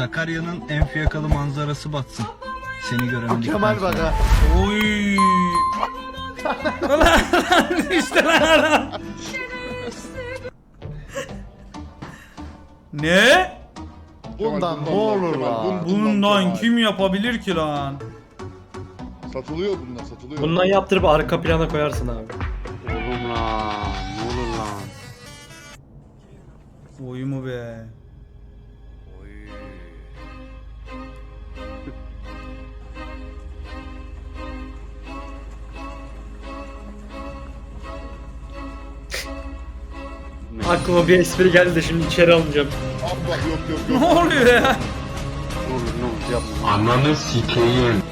Sakarya'nın en fiyakalı manzarası batsın. Seni göremedik. Kemal bak ha. Oy. İşte lan adam. Ne? Bundan ne olur lan? Bundan kim yapabilir ki lan? Satılıyor bunlar satılıyor. Bundan yaptırıp arka plana koyarsın abi. Oğlum lan. Ne olur lan. Oy mu be? Aklıma bir espri geldi de şimdi içeri alacağım. Abi bak yok yok Ne yok. oluyor ya? Ne olur ne olur yapma. Ananı sikeyim.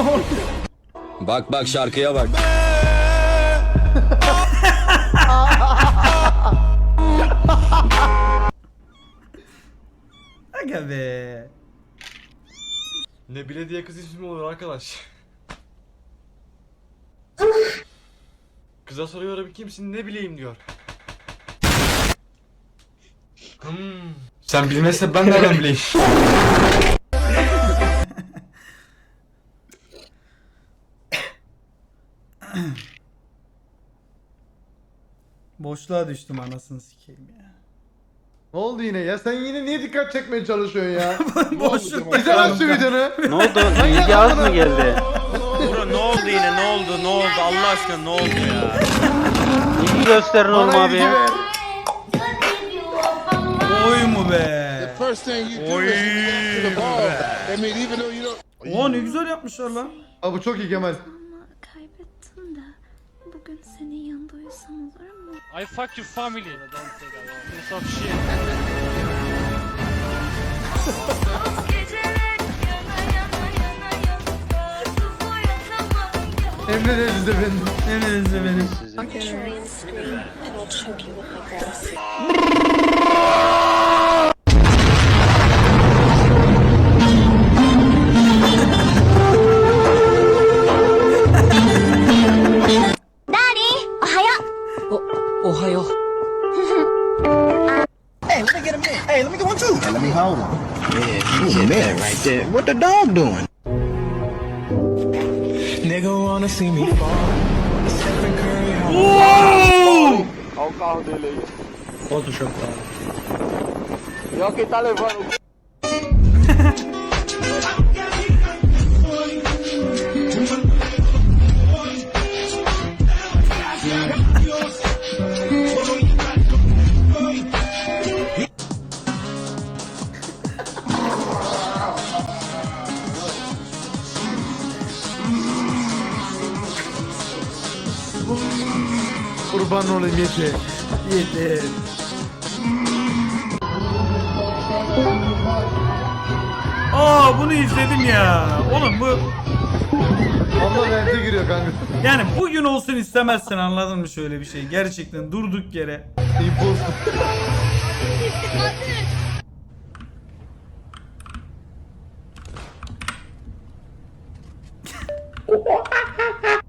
Bak bak şarkıya bak. Aga be. Ne bile diye kız ismi olur arkadaş. Kıza soruyorum kimsin ne bileyim diyor. Hmm. Sen bilmezsen ben nereden bileyim? Boşluğa düştüm anasını sikeyim ya. Ne oldu yine ya? Sen yine niye dikkat çekmeye çalışıyorsun ya? Boşlukta Güzel aç şu videonu. Ne oldu? Bilgi az mı geldi? Oldu yine ne oldu ne oldu Allah aşkına ne oldu ya? Bilgi gösterin oğlum abi. ilgi. Oy mu be? Though you don't Oo ne güzel yapmışlar lan. Aa bu çok iyi Kemal. Kaybettim de bugün senin yanında uyusam olur mu? I fuck your family. Piece of shit. Emin ezdi beni. Emin ezdi. Okay. scream, and I'll choke you with my Ohio! let me get him in. Hey, let me go one too. Hey, let me hold him. Yeah, he's a minute right there. What the dog doing? Emre de bizde benim. Elinizde benim. Photoshop abi. Kurban olayım yeter. Yeter. Aa bunu izledim ya. Oğlum bu Allah vente giriyor kanka. yani bugün olsun istemezsin anladın mı şöyle bir şey. Gerçekten durduk yere. İmpoz.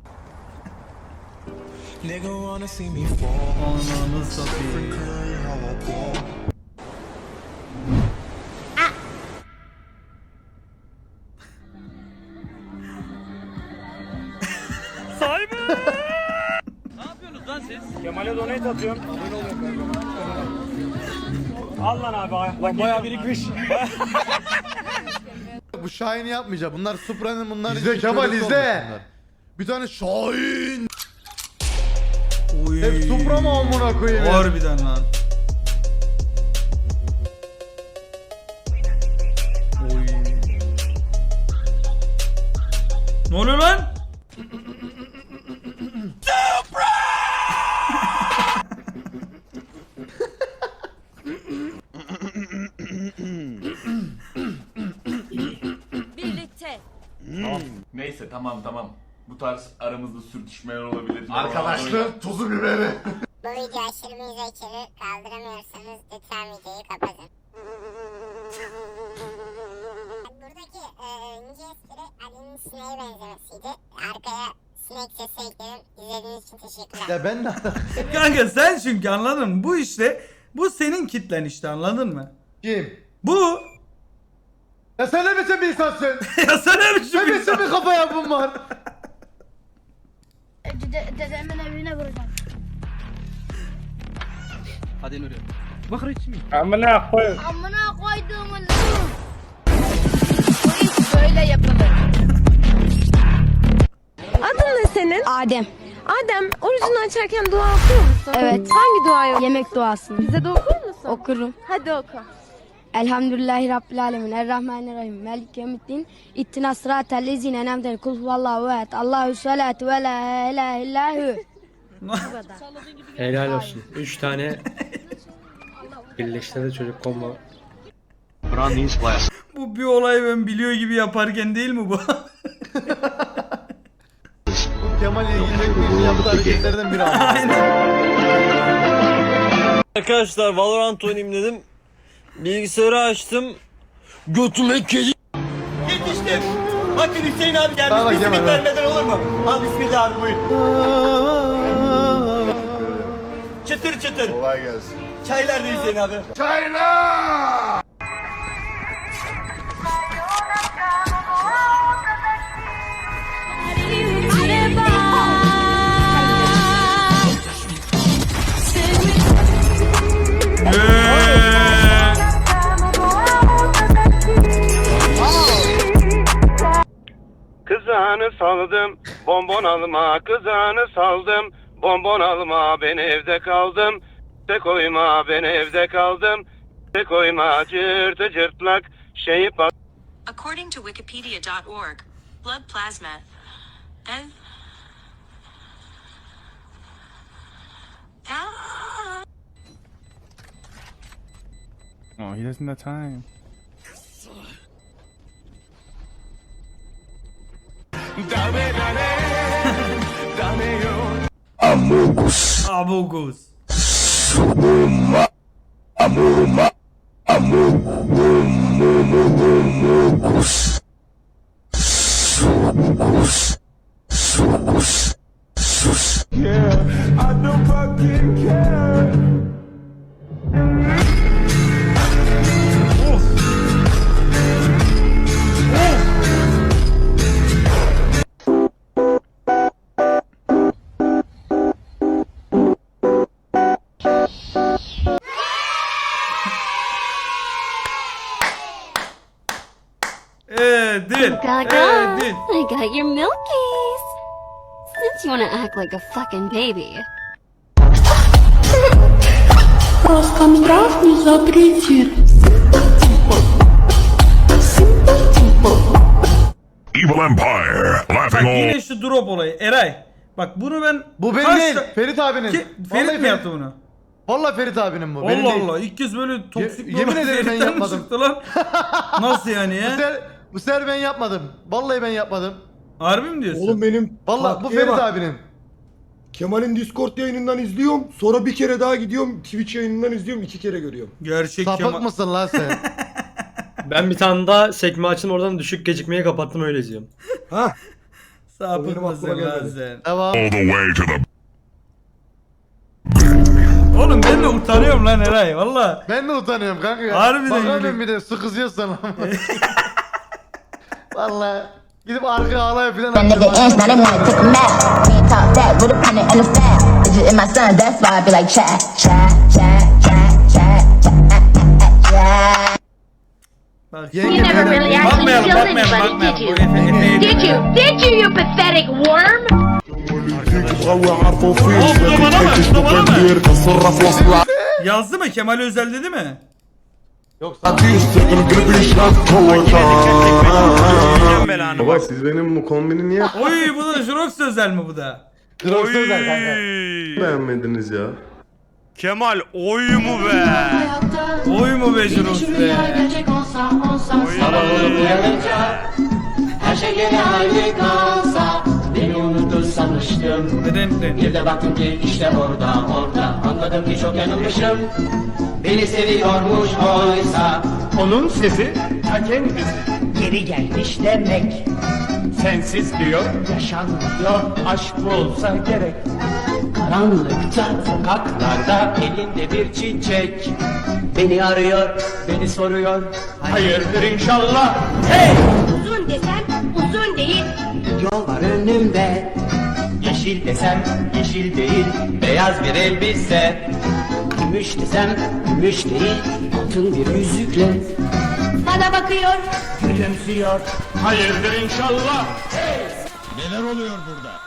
Ananı satayım. Kemal'e donate atıyorum. Al lan abi. Bak bayağı birikmiş. Bu Şahin'i yapmayacak. Bunlar Supra'nın bunlar. İzle Kemal izle. Bir tane Şahin. Oy. Hep Supra mı amına koyayım ya? Harbiden lan. Oy. Ne oluyor lan? Birlikte. Neyse tamam tamam. Bu tarz aramızda sürtüşmeler olabilir. Arkadaşlar tuzu biberi. Bu video aşırı müzakere kaldıramıyorsanız lütfen videoyu kapatın. Buradaki e, ince espri Ali'nin sineğe benzemesiydi. Arkaya sinek sesi ekledim. İzlediğiniz için teşekkürler. Ya ben de Kanka sen çünkü anladın mı? Bu işte bu senin kitlen işte anladın mı? kim? Bu Ya sen ne biçim bir insansın? ya sen ne biçim Ne bir biçim bir kafa yapın var? Dedemin evine vuracağım. Hadi Nuri. Bak içmi. Amına koyduğumun Bu iş böyle yapılır. Adın ne senin? Adem. Adem, orucunu açarken dua okuyor musun? Evet. Hangi duayı? Yemek duasını. Bize de okur musun? Okurum. Hadi oku. Elhamdülillahi Rabbil Alemin. Errahmanirrahim. Melik yevmiddin. İttina sıratel lezine nemden. Kul huvallahu ehad. Allahu salatu ve la ilahe illahu. Helal olsun. 3 tane birleştirdi çocuk combo. Bu bir olay ben biliyor gibi yaparken değil mi bu? Kemal ilgili yaptığı hareketlerden biri abi. Arkadaşlar Valorant oynayayım dedim. Bilgisayarı açtım. Götüme kedi. Yetiştim. Bakın Hüseyin abi gelmiş. Bak, Bismillah vermeden olur mu? Al bismillah abi buyur. Çıtır çıtır. Kolay gelsin. Çaylar da Hüseyin abi. Kızağını saldım, bonbon alma, kızağını saldım, bonbon alma, ben evde kaldım. De koyma, ben evde kaldım. De koyma, cırtı cırtlak, şeyi pat. According to wikipedia.org, blood plasma and Oh, he doesn't have time. Among Us. Edil. Gaga. Edil. I got your milkies. Since you wanna act like a fucking baby. Просто нрав не запретит. Evil Empire. Bak Laughing all yine şu drop olayı. Eray. Bak bunu ben... Bu benim kaç değil. da- Ferit abinin. Ki, Vallahi Ferit mi yaptı bunu? Vallahi Ferit abinin bu. benim Allah değil. Allah. İlk kez böyle toksik yemin olan ederim ben Ferit'ten mi yapmadım. çıktı lan? Nasıl yani Bu ya? sefer, Bu sefer ben yapmadım. Vallahi ben yapmadım. Harbi mi diyorsun? Oğlum benim Vallahi bu taktiğe Ferit bak. abinin. Kemal'in Discord yayınından izliyorum. Sonra bir kere daha gidiyorum. Twitch yayınından izliyorum. iki kere görüyorum. Gerçek Sapık Kemal. mısın lan sen? Ben bir tane daha sekme açtım oradan düşük gecikmeyi kapattım öyle izliyorum. Ha? Sapık Benim aklıma mısın lan gelmedi. sen? Devam. the way to the Oğlum ben de utanıyorum lan Eray valla. Ben de utanıyorum kanka. Harbiden Bakalım gülüyor. bir de su kızıyorsan ama. Vallahi gidip arka ağlaya falan Nigga atacağım. ends, now they wanna take a nap. Can't talk that with a penny and a fat. Bitches in my son, that's why I be like chat, chat, chat, chat, chat, chat, chat. Bak. Yenge böyle- Bakmayalım bakmayalım bakmayalım. Bu Efe, Efe'ye Did you? Did you, you pathetic worm? Aa, bu da bana bak, bu da bana bak. Yazdı mı? Kemal Özel dedi mi? Baba siz benim bu kombini niye Oy bu da Jurox özel mi bu da? Drox özel kanka. beğenmediniz ya? Kemal oy mu be? Oy mu be Jurox be? Her şey gene aynı kalsa Beni unutur sanmıştım neden? Bir de baktım ki işte orada orada Anladım ki çok yanılmışım Beni seviyormuş oysa. Onun sesi ta kendisi. Geri gelmiş demek. Sensiz diyor. Yaşanmıyor aşk olsa gerek. Karanlıkta sokaklarda elinde bir çiçek. Beni arıyor, beni soruyor. Hayırdır inşallah. Uzun desem uzun değil. Yol var önümde. Yeşil desem yeşil değil. Beyaz bir elbise Gümüş desem gümüş değil Altın bir yüzükle Bana bakıyor. Gülümsüyor Hayırdır inşallah. Neler oluyor burada?